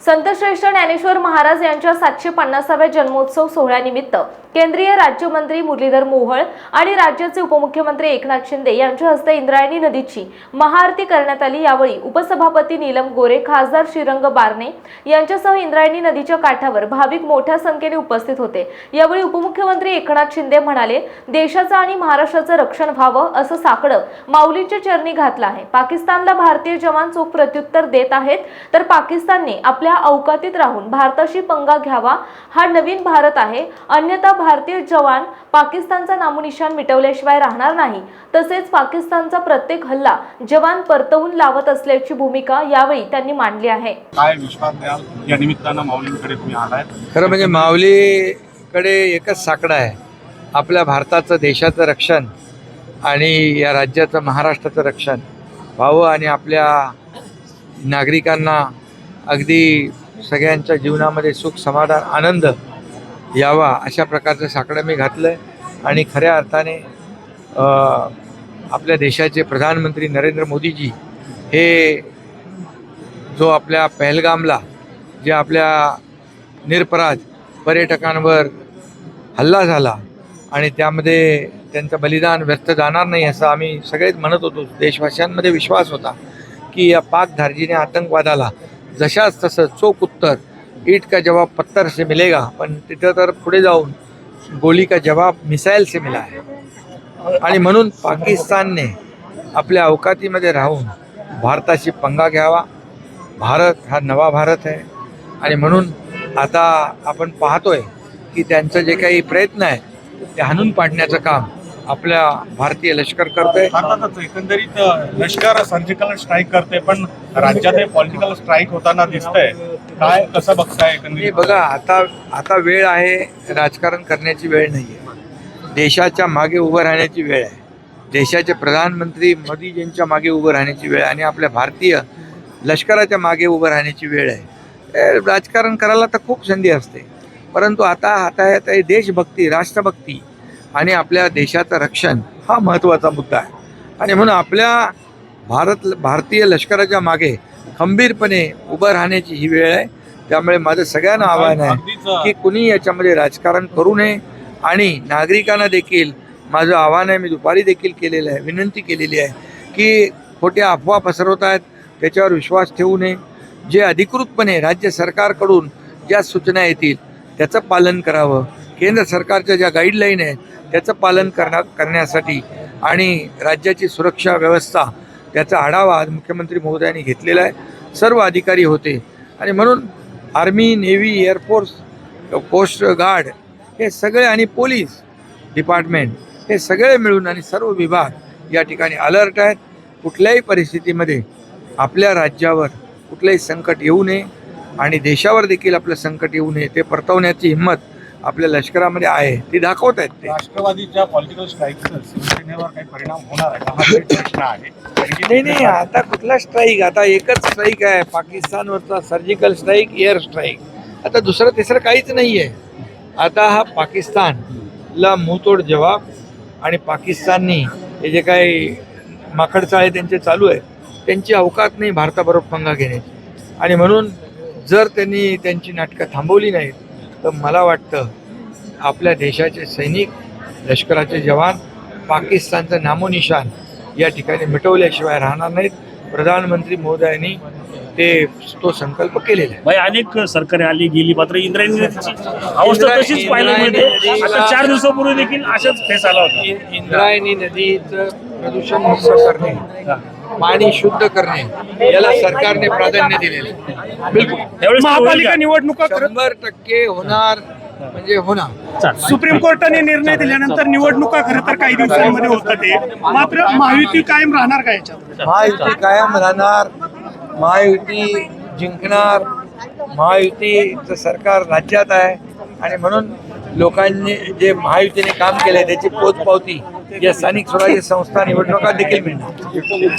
संतश्रेष्ठ ज्ञानेश्वर महाराज यांच्या सातशे पन्नासाव्या जन्मोत्सव सोहळ्यानिमित्त केंद्रीय राज्यमंत्री मुरलीधर मोहोळ आणि राज्याचे उपमुख्यमंत्री एकनाथ शिंदे यांच्या हस्ते इंद्रायणी नदीची महाआरती करण्यात आली. यावेळी उपसभापती नीलम गोरे खासदार श्रीरंग बारणे यांच्यासह इंद्रायणी नदीच्या काठावर भाविक मोठ्या संख्येने उपस्थित होते. यावेळी उपमुख्यमंत्री एकनाथ शिंदे म्हणाले देशाचं आणि महाराष्ट्राचं रक्षण व्हावं असं साकडं माऊलीच्या चरणी घातलं आहे. पाकिस्तानला भारतीय जवान चोख प्रत्युत्तर देत आहेत तर पाकिस्तानने आपल्या अवकातीत राहून भारताशी पंगा घ्यावा हा नवीन भारत आहे. अन्यथा भारतीय जवान पाकिस्तानचा नामोनिशान मिटवल्याशिवाय राहणार नाही. तसेच पाकिस्तानचा प्रत्येक हल्ला जवान परतवून लावत असल्याची भूमिका यावेळी त्यांनी मांडली आहे. काय विश्वास द्याल या निमित्तानं माऊलींकडे तुम्ही आलाय? खरं म्हणजे माऊलीकडे एकच साकडं आहे. आपल्या भारताचं देशाचं रक्षण आणि या राज्याचं महाराष्ट्राचं रक्षण. व्हावं आणि आपल्या नागरिकांना अगदी सगळ्यांच्या जीवनामध्ये सुख समाधान आनंद यावा अशा प्रकारचं साकडं मी घातलं आहे आणि खऱ्या अर्थाने आपल्या देशाचे प्रधानमंत्री नरेंद्र मोदीजी हे जो आपल्या पहलगामला जे आपल्या निरपराध पर्यटकांवर हल्ला झाला आणि त्यामध्ये त्यांचं बलिदान व्यर्थ जाणार नाही असं आम्ही सगळेच म्हणत होतो. देशवासियांमध्ये विश्वास होता की या पाक धार्जीने आतंकवादाला जशाच तसं चोख उत्तर ईट का जवाब पत्थर से मिलेगा पण तिथं तर पुढे जाऊन गोली का जवाब मिसाईल से मिला आहे आणि म्हणून पाकिस्तानने आपल्या अवकातीमध्ये राहून भारताशी पंगा घ्यावा. भारत हा नवा भारत आहे आणि म्हणून आता आपण पाहतोय की त्यांचं जे काही प्रयत्न आहे ते हाणून पाडण्याचं काम आपल्या भारतीय लष्कर करतंय. अर्थातच एकंदरीत लष्कर सर्जिकल स्ट्राईक करते पण राज्यात हे पॉलिटिकल स्ट्राईक होताना दिसतंय. काय कसं बघताय एकंदरीत? बघा आता आता वेळ आहे राजकारण करण्याची वेळ नाही आहे देशाच्या मागे उभं राहण्याची वेळ आहे. देशाचे प्रधानमंत्री मोदीजींच्या मागे उभं राहण्याची वेळ आणि आपल्या भारतीय लष्कराच्या मागे उभं राहण्याची वेळ आहे. राजकारण करायला तर खूप संधी असते. परंतु आता आता आता देशभक्ती राष्ट्रभक्ती. आणि आपल्या देशाचं रक्षण हा महत्त्वाचा मुद्दा आहे. आणि म्हणून आपल्या भारत भारतीय लष्कराच्या मागे खंबीरपणे उभं राहण्याची ही वेळ आहे. त्यामुळे माझं सगळ्यांना आव्हान आहे की कुणी याच्यामध्ये राजकारण करू नये आणि नागरिकांना देखील माझं आव्हान आहे मी दुपारी देखील केलेलं आहे विनंती केलेली आहे की खोट्या अफवा पसरवत आहेत त्याच्यावर विश्वास ठेवू नये. जे अधिकृतपणे राज्य सरकारकडून ज्या सूचना येतील त्याचं पालन करावं. केंद्र सरकारच्या ज्या गाईडलाईन आहेत त्याचं पालन करण्या करण्यासाठी आणि राज्याची सुरक्षा व्यवस्था त्याचा आढावा आज मुख्यमंत्री महोदयांनी घेतलेला आहे. सर्व अधिकारी होते. आणि म्हणून army navy air force coast guard हे सगळे आणि पोलीस डिपार्टमेंट हे सगळे मिळून आणि सर्व विभाग या ठिकाणी अलर्ट आहेत. कुठल्याही परिस्थितीमध्ये आपल्या राज्यावर कुठलंही संकट येऊ नये आणि देशावर देखील आपलं संकट येऊ नये ते परतवण्याची हिंमत आपल्या लष्करामध्ये आहे ती दाखवत आहेत ते. राष्ट्रवादीच्या पॉलिटिकल स्ट्राईक शिवसेनेवर काही परिणाम होणार आहे का? हा तरी प्रश्न आहे. कारण की- नाही नाही आता कुठला स्ट्राईक आता एकच स्ट्राईक आहे पाकिस्तानवरचा सर्जिकल स्ट्राईक एअर स्ट्राईक आता दुसरं तिसरं काहीच नाही आहे आता हा पाकिस्तानला मुंहतोड जवाब आणि पाकिस्ताननी हे जे काही माकडचाळे त्यांचे चालू आहे त्यांची अवकात नाही भारताबरोबर पंगा घेण्याची. आणि म्हणून जर त्यांनी त्यांची नाटकं थांबवली नाहीत तर मला वाटतं आपल्या देशाचे सैनिक लष्कराचे जवान पाकिस्तानचं नामोनिशान या ठिकाणी मिटवल्याशिवाय राहणार नाहीत. प्रधानमंत्री महोदयांनी ते तो संकल्प केलेला आहे. भाई अनेक सरकारे आली गेली मात्र इंद्रायणी नदीची अवस्था तशीच पाहायला मिळते नदीला- आता चार दिवसापूर्वी देखील अशाच फेस आला होता. इंद्रायणी नदीचं प्रदूषण मुक्त करणे पाणी शुद्ध करणे याला सरकारने प्राधान्य दिलेलं. बिलकुल. महापालिका निवडणुका शंभर टक्के होणार म्हणजे होणार. सुप्रीम कोर्टाने निर्णय दिल्यानंतर निवडणुका खरं तर काही दिवसांमध्ये होतात ते. मात्र महायुती कायम राहणार का याच्यात? महायुती कायम राहणार महायुती जिंकणार महायुतीचं सरकार राज्यात आहे. आणि म्हणून लोकांनी जे महायुतीने काम केलंय त्याची पोचपावती या स्थानिक स्वराज्य संस्था निवडणुका देखील मिळणार.